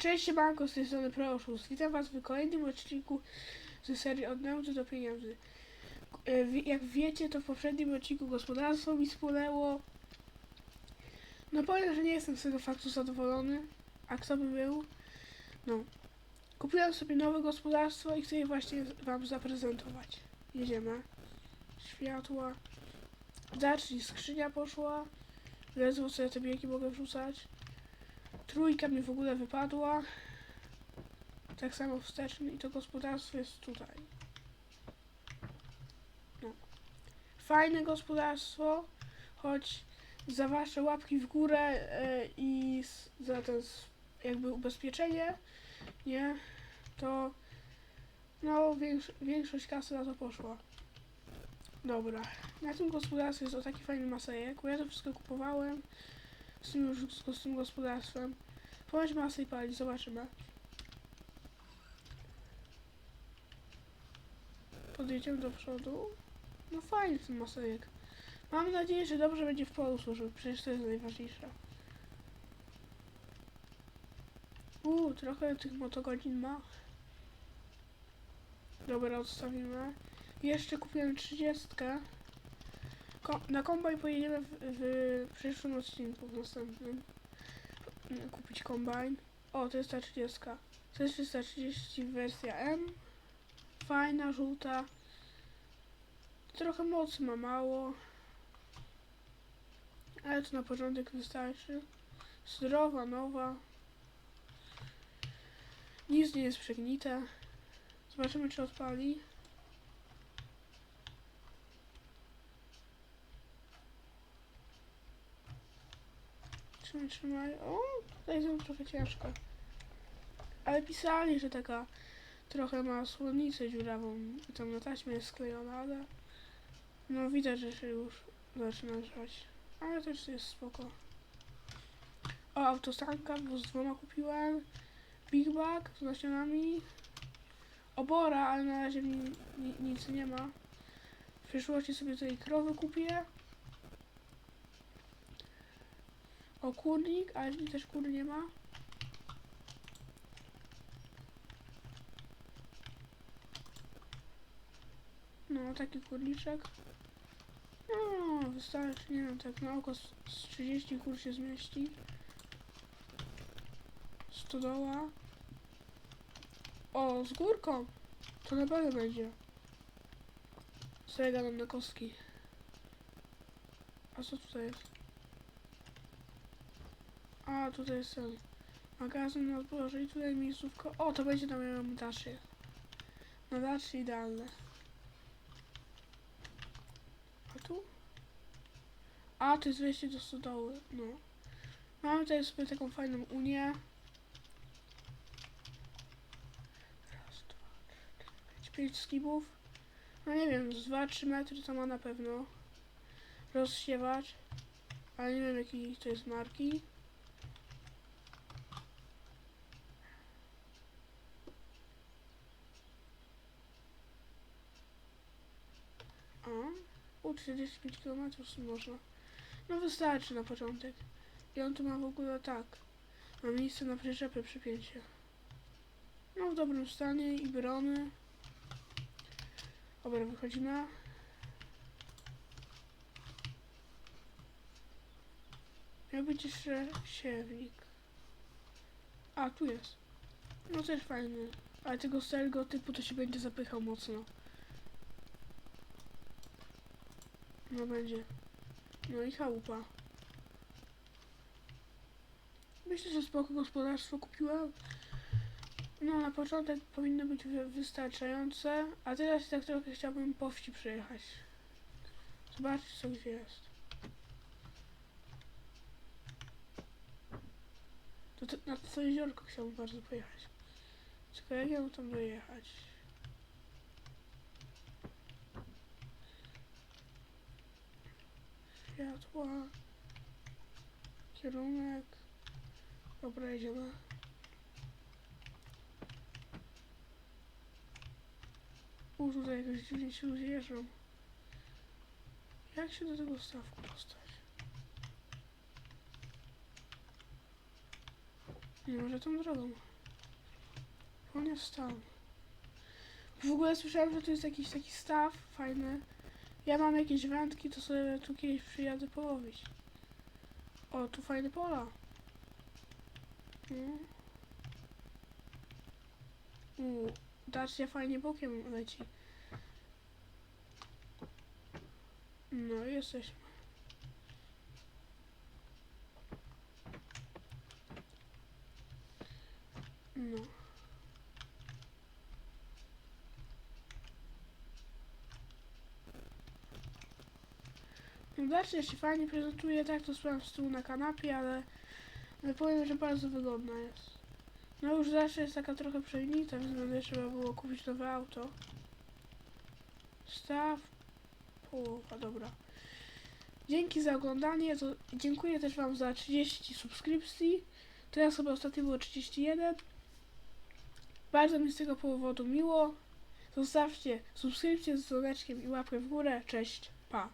Cześć, siemanko, z tej strony Proszus. Witam was w kolejnym odcinku ze serii Od nauki do pieniędzy. E, Jak wiecie, to w poprzednim odcinku gospodarstwo mi spłynęło. No powiem, że nie jestem z tego faktu zadowolony. A kto by był? No. Kupiłem sobie nowe gospodarstwo i chcę je właśnie wam zaprezentować. Jedziemy. Światła. Zacznij, skrzynia poszła. Ledwo sobie te biegi mogę wrzucać. Trójka mi w ogóle wypadła. Tak samo wsteczny i to gospodarstwo jest tutaj. No. Fajne gospodarstwo, choć za wasze łapki w górę e, i za s- jakby ubezpieczenie, nie, to no większo- większość kasy na to poszła. Dobra, na tym gospodarstwie jest o taki fajny masejek, bo ja to wszystko kupowałem z tym, już, z, tym gospodarstwem. Powiedz masę i pali, zobaczymy. Podjedziemy do przodu. No fajny ten masejek. Mam nadzieję, że dobrze będzie w polu służył, przecież to jest najważniejsze. Uuu, trochę tych motogodzin ma. Dobra, odstawimy. Jeszcze kupiłem 30. Ko na kombaj pojedziemy w, w przyszłym odcinku, w następnym. Kupić kombajn. O, to jest ta 30. To jest 330 wersja M. Fajna, żółta. Trochę mocy ma mało. Ale to na porządek wystarczy. Zdrowa, nowa. Nic nie jest przegnite. Zobaczymy, czy odpali. Trzymaj, trzymaj. O, tutaj są trochę ciężko. Ale pisali, że taka trochę ma słonnicę dziurawą i tam na taśmie jest sklejona, ale no widać, że się już zaczyna żać. Ale też jest spoko. O, autosanka, bo z dwoma kupiłem. Big Bag z nasionami. Obora, ale na razie ni, ni, nic nie ma. W przyszłości sobie tutaj krowy kupię. O, kurnik, ale też kur nie ma. No, taki kurniczek. No, wystarczy, nie wiem, tak na oko z 30 kur się zmieści. Stodoła. O, z górką. To na pewno będzie. Sobie gadam na kostki. A co tutaj jest? A, tutaj jest ten magazyn na zboże i tutaj miejscówka. O, to będzie na moją daszy. Na daszy idealne. A tu? A, to jest wejście do stodoły, no. Mamy tutaj sobie taką fajną unię. Raz, dwa, trzy, pięć, pięć skibów. No nie wiem, z 2-3 metry to ma na pewno. Rozsiewacz. Ale nie wiem jakiej to jest marki. U 45 km można. No wystarczy na początek. I on tu ma w ogóle tak. Ma miejsce na przyczepę przypięcie. No w dobrym stanie i brony. Dobra, wychodzimy. Miał być jeszcze siewnik. A, tu jest. No też fajny. Ale tego starego typu to się będzie zapychał mocno. No będzie. No i chałupa. Myślę, że spoko gospodarstwo kupiłem. No na początek powinno być wy wystarczające, a teraz tak trochę chciałbym po wsi przejechać. Zobaczyć co gdzie jest. To, to, na to jeziorko chciałbym bardzo pojechać. Tylko jak ja tam dojechać? Światła. Kierunek. Dobra, jedziemy. U, tutaj jakoś dziwnie się. Jak się do tego stawku dostać? Nie może tą drogą. On jest tam. W ogóle słyszałem, że tu jest jakiś taki staw fajny. Ja mam jakieś wędki, to sobie tu kiedyś przyjadę połowić. O, tu fajne pola. No. U, Dacia fajnie bokiem leci. No, jesteśmy. No. Dacia się fajnie prezentuje, tak to sprawdzam z tyłu na kanapie, ale, ale powiem, że bardzo wygodna jest. No już Dacia jest taka trochę przegnita, więc będzie trzeba było kupić nowe auto. Staw połowa, dobra. Dzięki za oglądanie, to dziękuję też Wam za 30 subskrypcji. Teraz sobie ostatnio było 31. Bardzo mi z tego powodu miło. Zostawcie subskrypcję z dzwoneczkiem i łapkę w górę. Cześć, pa.